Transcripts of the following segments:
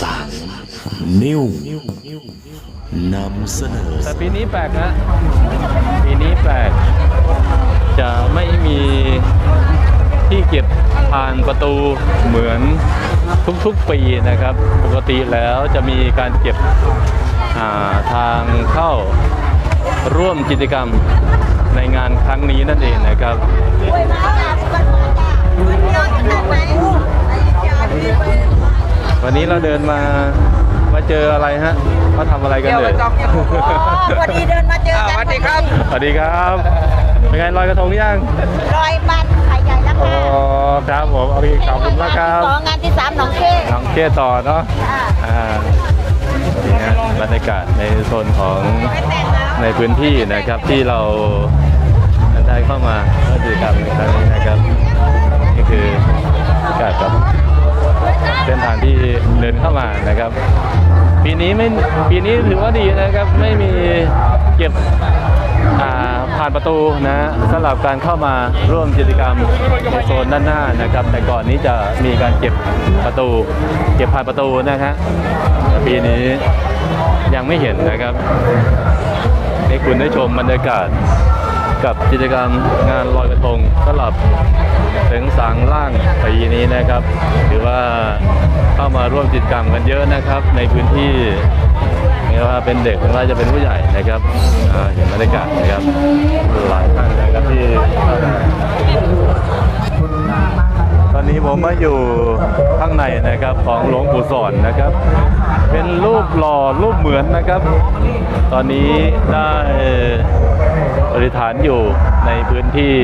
สังนิวนำเสนอแต่ปีนี้แปลกนะปีนี้แปลก จะไม่มีที่เก็บผ่านประตูเหมือนทุกๆปีนะครับ ปกติแล้วจะมีการเก็บาทางเข้าร่วมกิจกรรมในงานครั้งนี้นั่นเองนะครับ นนี้เราเดินมามาเจออะไรฮะมาทำอะไรกันเลยวันนี้เดินมาเจอกันสวัสดีครับ สวัสดีครับเป็นไงลอยกระทงยังลอยบัตรไข่ใหญ่แล้วอ๋อค่ะครับผมโอเคขอบคุณมากครับสองงานที่สามหนองเค้น้องเก้ต่อเนาะค่ะอ่านี่ฮะบรรยากาศในโซนของในพื้นที่นะครับที่เราได้เข้ามาเพื่อกิจกรรมในครั้งนี้นะครับนี่คือ เดินเข้ามานะครับ ปีนี้ไม่ปีนี้ถือว่าดีนะครับไม่มีเก็บผ่านประตูนะสำหรับการเข้ามาร่วมกิจกรรมในโซนด้านหน้านะครับ แต่ก่อนนี้จะมีการเก็บประตู เก็บผ่านประตูนะฮะปีนี้ยังไม่เห็นนะครับให้คุณได้ชมบรรยากาศกับกิจกรรมงานลอยกระทงสำหรับถึงสางล่างปีนี้นะครับ ถือว่าามาร่วมกิจกรรมกันเยอะนะครับ ในพื้นที่ไม่ว่าเป็นเด็กไม่ว่าจะเป็นผู้ใหญ่นะครับเห็นบรรยากาศนะครับหลายท่านนะครับที่ตอนนี้ผมมาอยู่ข้างในนะครับของหลวงปู่สอนนะครับ เป็นรูปหล่อรูปเหมือนนะครับ ตอนนี้ได้ประดิษฐานอยู่ในพื้นที่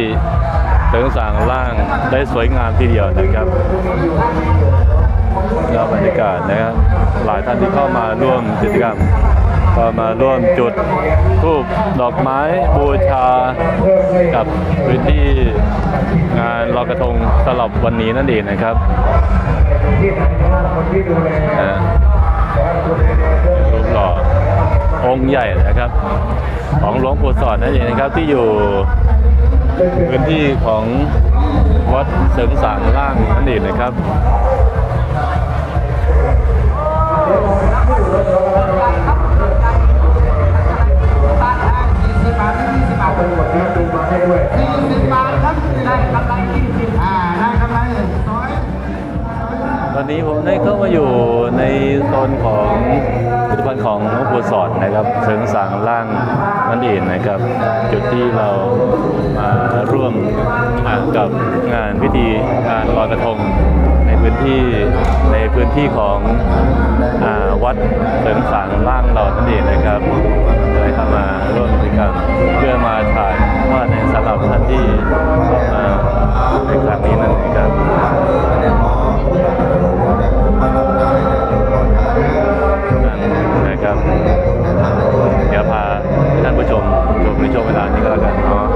เสริงสางล่างได้สวยงามทีเดียวนะครับ แล้วบรรยากาศนะครับหลายท่านที่เข้ามาร่วมกิจกรรมก็มาร่วมจุดธูปดอกไม้บูชา กับพื้นที่งานลอยกระทงสลับวันนี้นั่นเองนะครับอ่ารูปหล่อองค์ใหญ่นะครับ ของหลวงปู่สอนนั่นเองนะครับที่อยู่พื้นที่ของวัดเสริงสางล่างนั่นเองนะครับ ตอนนี้ผมได้เข้ามาอยู่ในโซนของผลิตภัณฑ์ของหลวงปู่สอนนะครับเสริงสางล่างนั่นเองนะครับ จุดที่เรามาร่วมกับงานพิธีงานลอยกระทง ที่ในพื้นที่ของอวัดเสริงสางล่างเรานั่นเองนะครับได้เข้ามาร่วมกิจกรรมเพื่อมาถ่ายทอดในสำหรับท่านที่เข้ามาในครั้งนี้นั่นเองครับนะครับเดี๋ยวพาท่านผู้ชมชมในช่วงเวลานี้ก็แล้วกันเนาะ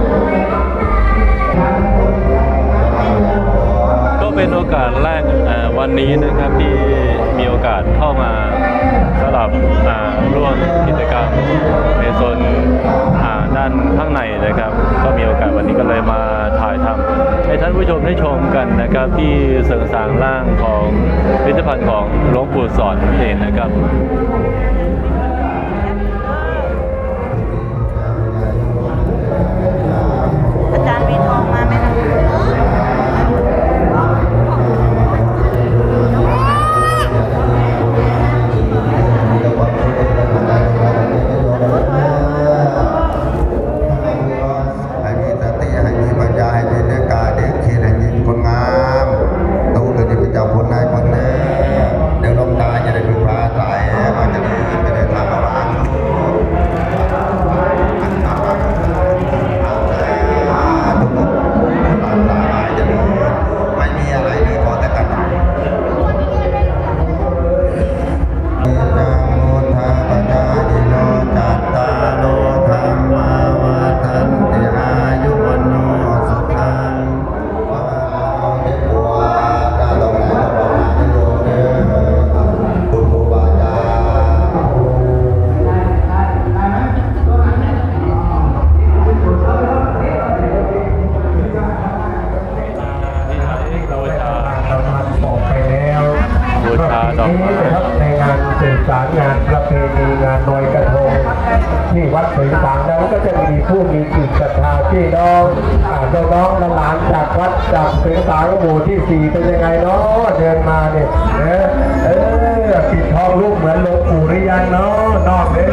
ก็เป็นโอกาสแรก วันนี้นะครับที่มีโอกาสเข้ามาสำหรับร่วมกิจกรรมในโซนด้านข้างในนะครับ ก็มีโอกาสวันนี้ก็เลยมาถ่ายทำให้ท่านผู้ชมได้ชมกันนะครับที่เสริงสางล่างของพิพิธภัณฑ์ของหลวงปู่สอนนั่นเองนะครับ ในงานงานประเพณีงานลอยกระทงที่วัดเสงสางนั้นก็จะมีผู้มีจิตศรัทธาพี่น้องอ่าน้องหลานจากวัดจากเสงสางหมู่ที่สี่เป็นยังไงเนาะเดินมาเนี่ยเออปิดทองลูกเหมือนหลวงปู่หรือยังเนาะนอกเด้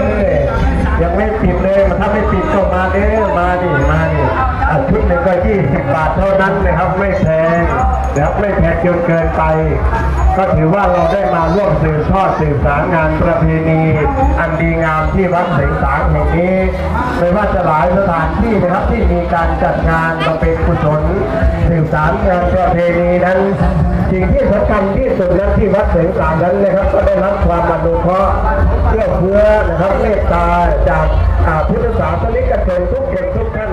ยังไม่ปิดเลยมันถ้าไม่ปิดก็มาเด้อมาดิมาดิอะชุด หนึ่งก็ยี่สิบบาทเท่านั้นนะครับไม่แพงนะครับไม่แพงจนเกินไป ก็ถือว่าเราได้มาร่วมสืบทอดสืบสารงานประเพณี อันดีงามที่วัดเสงสางแห่งนี้ไม่ว่าจะหลายสถานที่นะครับที่มีการจัดงานมาเป็นกุศลสืบสารงานประเพณีนั้นสิ่งที่สำคัญที่สุดนั้นที่วัดเสงสางนั้นนะครับ ก็ได้รับความอนุเคราะห์เพื่อเพื่อนะครับเมตตาจากพุทธศาสนิกชนทุกคนทุกท่านที่ได้น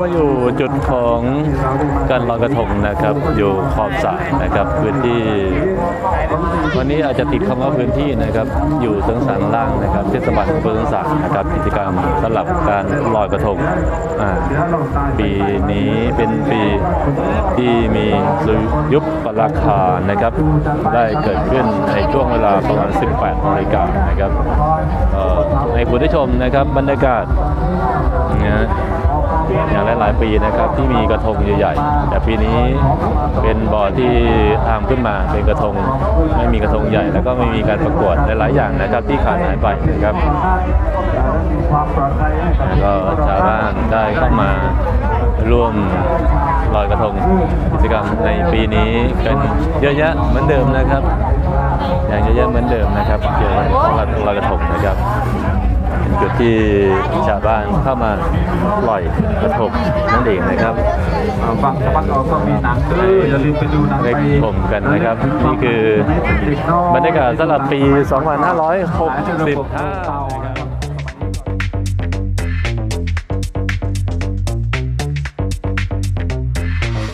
มาอยู่จุดของการลอยกระทงนะครับ อยู่ขอบสายนะครับพื้นที่ วันนี้อาจจะติดคำว่าพื้นที่นะครับ อยู่เสริงสางล่างนะครับเทศบาลอำเภอเสริงสางนะครับ กิจกรรมสำหรับการลอยกระทงปีนี้เป็นปีที่มีสุยุปราคานะครับ ได้เกิดขึ้นในช่วงเวลาประมาณ 18นาฬิกานะครับในคุณผู้ชมนะครับบรรยากาศนะ อย่างหลาย ๆ ปีนะครับที่มีกระทงใหญ่ๆ แต่ปีนี้เป็นบ่อที่ทำขึ้นมาเป็นกระทงไม่มีกระทงใหญ่ แล้วก็ไม่มีการประกวดหลาย ๆ อย่างนะครับที่ขาดหายไปนะครับแล้วก็ชาวบ้านได้เข้ามาร่วมลอยกระทงกิจกรรมในปีนี้กันเยอะแยะเหมือนเดิมนะครับ อย่างเยอะแยะเหมือนเดิมนะครับเกี่ยวกับลอยกระทงนะครับ จุดที่ชาวบ้านเข้ามาปล่อยกระทงนั่นเองนะครับฝั่งตะวันออกก็มีหนังด้วยอย่าลืมไปดูหนังได้ชมกันนะครับ นี่คือบรรยากาศสำหรับปี 2565นะครับ